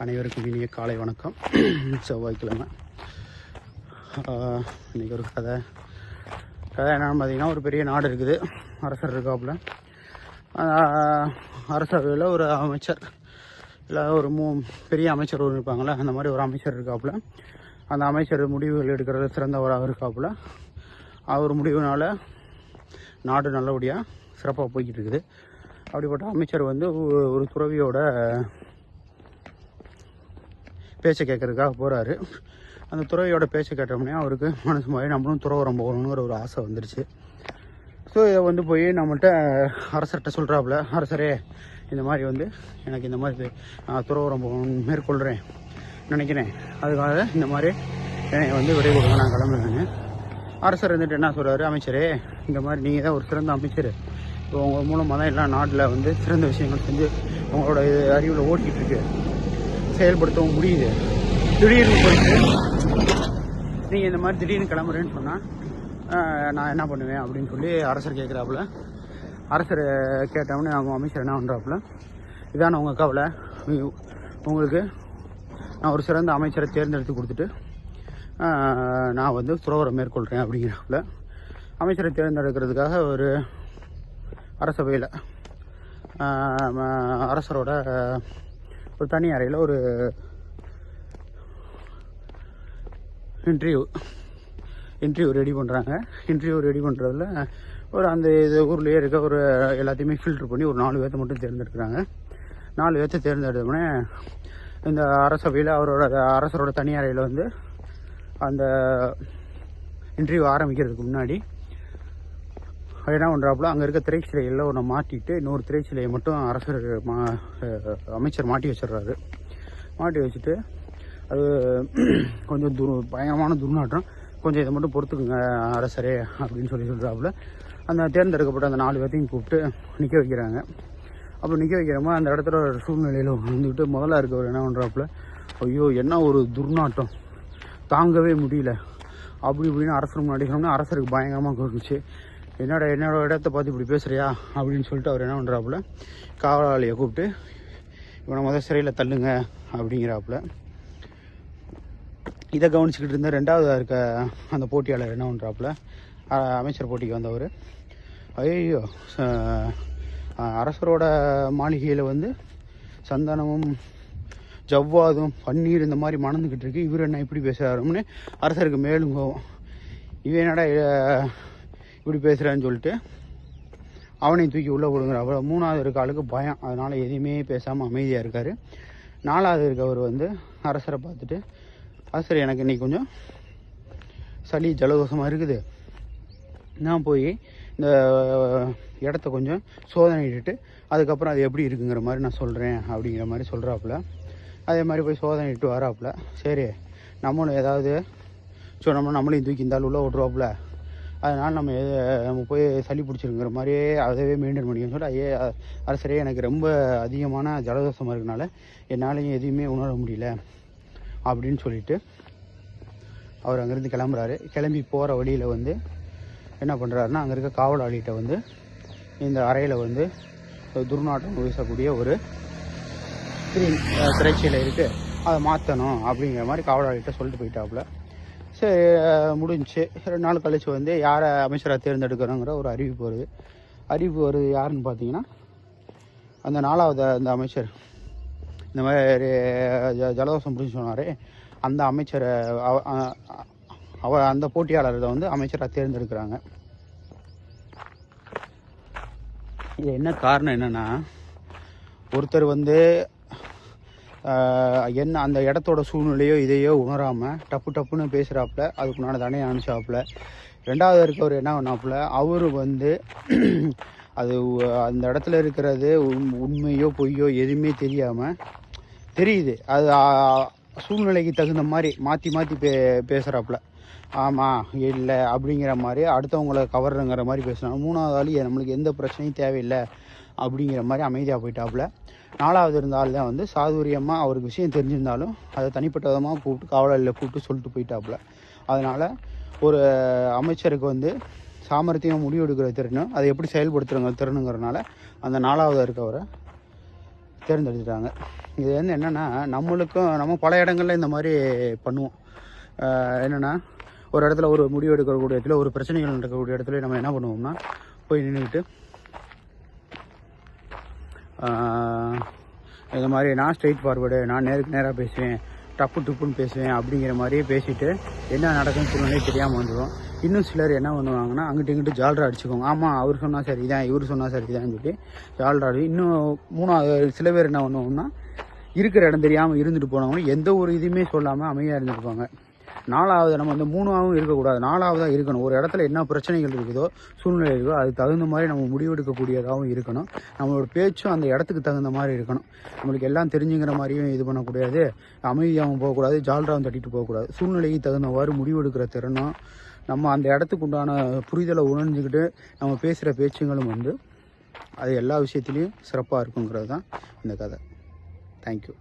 அனைவருக்கும் இனிய காலை வணக்கம். செவ்வாய்க்கிழமை. இன்றைக்கி இன்னைக்கு ஒரு கதை. கதை என்னென்னு பார்த்தீங்கன்னா ஒரு பெரிய நாடு இருக்குது. அரசர் இருக்காப்புல. அரசவையில் ஒரு அமைச்சர். இல்லை ஒரு மூ பெரிய அமைச்சர் ஒரு இருப்பாங்களே அந்த மாதிரி ஒரு அமைச்சர் இருக்காப்புல. அந்த அமைச்சர் முடிவுகள் எடுக்கிறது சிறந்தவராக இருக்காப்புல. அவர் முடிவுனால நாடு நல்லபடியாக சிறப்பாக போய்கிட்டு இருக்குது. அப்படிப்பட்ட அமைச்சர் வந்து ஒரு துறவியோட பேச்சை கேட்கறதுக்காக போகிறாரு அந்த துறவியோட பேச்சை கேட்டோம்னே அவருக்கு மனசு மாதிரி நம்மளும் துறவரம் போகணுங்கிற ஒரு ஆசை வந்துருச்சு. ஸோ இதை வந்து போய் நம்மள்கிட்ட அரசர்கிட்ட சொல்கிறாப்புல அரசரே இந்த மாதிரி வந்து எனக்கு இந்த மாதிரி நான் துறவரம் போகணும்னு மேற்கொள்கிறேன் நினைக்கிறேன். அதுக்காக இந்த மாதிரி என்னை வந்து விடை கொடுங்க நான் கிளம்புறேன்னு. அரசர் வந்துட்டு என்ன சொல்கிறாரு அமைச்சரே இந்த மாதிரி நீங்கள் தான் ஒரு சிறந்த அமைச்சர். இப்போ உங்கள் மூலமாக தான் எல்லா நாட்டில் வந்து சிறந்த விஷயங்கள் செஞ்சு உங்களோட அறிவில் ஓட்டிகிட்டு இருக்கு. செயல்படுத்தவும் முடியுது. திடீர்னு போயிட்டு நீங்கள் இந்த மாதிரி திடீர்னு கிளம்புறேன்னு சொன்னால் நான் என்ன பண்ணுவேன்? அப்படின்னு சொல்லி அரசர் கேட்குறாப்புல அரசர் கேட்டவொடனே அவங்க அமைச்சர் என்ன பண்ணுறாப்புல இதான் உங்கள் கவலை? உங்களுக்கு நான் ஒரு சிறந்த அமைச்சரை தேர்ந்தெடுத்து கொடுத்துட்டு நான் வந்து துறவரம் மேற்கொள்கிறேன் அப்படிங்கிறாப்புல. அமைச்சரை தேர்ந்தெடுக்கிறதுக்காக ஒரு அரசவையில் அரசரோட ஒரு தனி அறையில் ஒரு இன்டர்வியூ இன்டர்வியூ ரெடி பண்ணுறாங்க இன்டர்வியூ ரெடி பண்ணுறதுல ஒரு அந்த இது ஊர்லேயே இருக்க ஒரு எல்லாத்தையுமே ஃபில்டர் பண்ணி ஒரு நாலு பேர்த்த மட்டும் தேர்ந்தெடுக்கிறாங்க. நாலு பேர்த்த தேர்ந்தெடுத்தோடனே இந்த அரசவையில் அவரோட அரசரோட தனி அறையில் வந்து அந்த இன்டர்வியூ ஆரம்பிக்கிறதுக்கு முன்னாடி அது என்ன பண்ணுறாப்புல அங்கே இருக்க திரைச்சிலையில் ஒன்று மாட்டிட்டு இன்னொரு திரைச்சிலையை மட்டும் அரசர் மா அமைச்சர் மாட்டி வச்சிடுறாரு. மாட்டி வச்சுட்டு அது கொஞ்சம் துரு பயங்கரமான துர்நாற்றம். கொஞ்சம் இதை மட்டும் பொறுத்துக்குங்க அரசரே அப்படின்னு சொல்லி சொல்கிறாப்புல அந்த தேர்ந்தெடுக்கப்பட்ட அந்த நாலு பேர்த்தையும் கூப்பிட்டு நிற்க வைக்கிறாங்க. அப்போ நிற்க வைக்கிறோமா அந்த இடத்துல ஒரு சூழ்நிலையில் வந்துக்கிட்டு முதல்ல இருக்கவர் என்ன பண்ணுறாப்புல ஐயோ என்ன ஒரு துர்நாட்டம் தாங்கவே முடியல. அப்படி இப்படின்னு அரசர் முன்னாடி சொன்னோம்னா அரசருக்கு பயங்கரமாக கொடுத்துச்சு என்னோட என்னோட இடத்த பார்த்து இப்படி பேசுறியா? அப்படின்னு சொல்லிட்டு அவர் என்ன பண்ணுறாப்புல காவலாளியை கூப்பிட்டு இவனை முதல் சிறையில் தள்ளுங்க அப்படிங்கிறாப்புல. இதை கவனிச்சுக்கிட்டு இருந்த ரெண்டாவதாக இருக்க அந்த போட்டியாளர் என்ன பண்ணுறாப்புல அமைச்சர் போட்டிக்கு வந்தவர். ஐயோ அரசரோட மாளிகையில் வந்து சந்தனமும் ஜவ்வாதும் பன்னீர் இந்த மாதிரி மணந்துக்கிட்டு இருக்கு. இவர் என்ன இப்படி பேசுகிறாருன்னு அரசருக்கு மேலும் கோவம். இவன் என்னடா இப்படி பேசுகிறான்னு சொல்லிட்டு அவனையும் தூக்கி உள்ளே விடுங்கிற அவ்வளோ மூணாவது இருக்க ஆளுக்கு பயம். அதனால் எதையுமே பேசாமல் அமைதியாக இருக்கார். நாலாவது இருக்கவர் வந்து அரசரை பார்த்துட்டு அரசர் எனக்கு இன்றைக்கி கொஞ்சம் சளி ஜலதோஷமாக இருக்குது. நான் போய் இந்த இடத்த கொஞ்சம் சோதனையிட்டு அதுக்கப்புறம் அது எப்படி இருக்குங்கிற மாதிரி நான் சொல்கிறேன் அப்படிங்கிற மாதிரி சொல்கிறாப்புல அதே மாதிரி போய் சோதனையிட்டு வராப்புல. சரி நம்மளும் ஏதாவது சொன்னோம்னா நம்மளையும் தூக்கி இருந்தாலும் உள்ளே விட்ருவாப்புல அதனால் நம்ம எதை நம்ம போய் சளி பிடிச்சிருங்கிற மாதிரியே அதவே மெயின்டைன் பண்ணிக்கணும்னு சொல்லி ஐயே அரசரே எனக்கு ரொம்ப அதிகமான ஜலதோஷமாக இருக்கனால என்னாலையும் எதையுமே உணர முடியல அப்படின்னு சொல்லிட்டு அவர் அங்கேருந்து கிளம்புறாரு. கிளம்பி போகிற வழியில் வந்து என்ன பண்ணுறாருன்னா அங்கே இருக்க காவலாளிகிட்ட வந்து இந்த அறையில் வந்து துர்நாற்றம் வீசக்கூடிய ஒரு ஸ்க்ரீன் திரைச்சியில் இருக்குது அதை மாற்றணும் அப்படிங்கிற மாதிரி காவலாளிகிட்ட சொல்லிட்டு போயிட்டாப்புல. சரி முடிஞ்சு ரெண்டு நாள் கழிச்சு வந்து யாரை அமைச்சராக தேர்ந்தெடுக்கிறோங்கிற ஒரு அறிவிப்பு வருது. அறிவிப்பு வருது யாருன்னு பார்த்தீங்கன்னா அந்த நாலாவது அந்த அமைச்சர். இந்த மாதிரி ஜ- ஜலதோஷம் பிடிச்சி சொன்னார் அந்த அமைச்சரை அவ- அந்த போட்டியாளரை வந்து அமைச்சராக தேர்ந்தெடுக்கிறாங்க. இது என்ன காரணம் என்னென்னா ஒருத்தர் வந்து என்ன அந்த இடத்தோட சூழ்நிலையோ இதையோ உணராமல் டப்பு டப்புன்னு பேசுகிறாப்புல அதுக்குண்டான தானே அனுப்பிச்சாப்புல. ரெண்டாவது இருக்கவர் என்ன பண்ணாப்புல அவர் வந்து அது அந்த இடத்துல இருக்கிறது உண்- உண்மையோ பொய்யோ எதுவுமே தெரியாமல் தெரியுது. அது சூழ்நிலைக்கு தகுந்த மாதிரி மாற்றி மாற்றி பே பேசுகிறாப்புல ஆமாம் இல்லை அப்படிங்கிற மாதிரி அடுத்தவங்கள கவர்றங்கிற மாதிரி பேசுகிறாங்க மூணாவது ஆள் நம்மளுக்கு எந்த பிரச்சனையும் தேவையில்லை அப்படிங்கிற மாதிரி அமைதியாக போயிட்டாப்புல. நாலாவது இருந்தால் தான் வந்து சாதுரியமாக அவருக்கு விஷயம் தெரிஞ்சிருந்தாலும் அதை தனிப்பட்ட விதமாக கூப்பிட்டு காவலில் கூப்பிட்டு சொல்லிட்டு போயிட்டாப்புல. அதனால் ஒரு அமைச்சருக்கு வந்து சாமர்த்தியம் முடிவு எடுக்கிற திறனும் அதை எப்படி செயல்படுத்துறங்க திறனுங்கிறனால அந்த நாலாவது இருக்கவரை தேர்ந்தெடுத்துட்டாங்க. இது வந்து என்னென்னா நம்மளுக்கும் நம்ம பல இடங்களில் இந்த மாதிரி பண்ணுவோம். என்னென்னா ஒரு இடத்துல ஒரு முடிவு எடுக்கக்கூடிய இடத்துல ஒரு பிரச்சனைகள் நடக்கக்கூடிய இடத்துல நம்ம என்ன பண்ணுவோம்னா போய் நின்றுக்கிட்டு இந்த மாதிரி நான் ஸ்ட்ரெயிட் ஃபார்வர்டு நான் நேருக்கு நேராக பேசுவேன் டப்பு டுப்புன்னு பேசுவேன் அப்படிங்கிற மாதிரியே பேசிட்டு என்ன நடக்குன்னு சொல்லி தெரியாமல் வந்துடும் இன்னும் சிலர் என்ன பண்ணுவாங்கன்னா அங்கிட்டு இங்கிட்டு ஜால்ரா அடிச்சுக்கோங்க ஆமாம் அவர் சொன்னால் சரி தான் இவர் சொன்னால் சரிதான்னு சொல்லி ஜால்ரா அடி. இன்னும் மூணாவது சில பேர் என்ன பண்ணுவாங்கன்னா இருக்கிற இடம் தெரியாமல் இருந்துட்டு போனவங்க எந்த ஒரு இதுவுமே சொல்லாமல் அமைதியாக இருந்துருப்பாங்க நாலாவது நம்ம வந்து மூணாவும் இருக்கக்கூடாது. நாலாவதாக இருக்கணும். ஒரு இடத்துல என்ன பிரச்சனைகள் இருக்குதோ சூழ்நிலை இருக்கோ அதுக்கு தகுந்த மாதிரி நம்ம முடிவெடுக்கக்கூடியதாகவும் இருக்கணும். நம்மளோட பேச்சும் அந்த இடத்துக்கு தகுந்த மாதிரி இருக்கணும். நம்மளுக்கு எல்லாம் தெரிஞ்சுங்கிற மாதிரியும் இது பண்ணக்கூடாது. அமைதியாகவும் போகக்கூடாது. ஜால்ராவும் தட்டிட்டு போகக்கூடாது. சூழ்நிலைக்கு தகுந்தவாறு முடிவெடுக்கிற திறனும் நம்ம அந்த இடத்துக்கு உண்டான புரிதலை உணர்ந்துக்கிட்டு நம்ம பேசுகிற பேச்சுங்களும் வந்து அது எல்லா விஷயத்துலேயும் சிறப்பாக இருக்குங்கிறது தான் இந்த கதை. தேங்க்யூ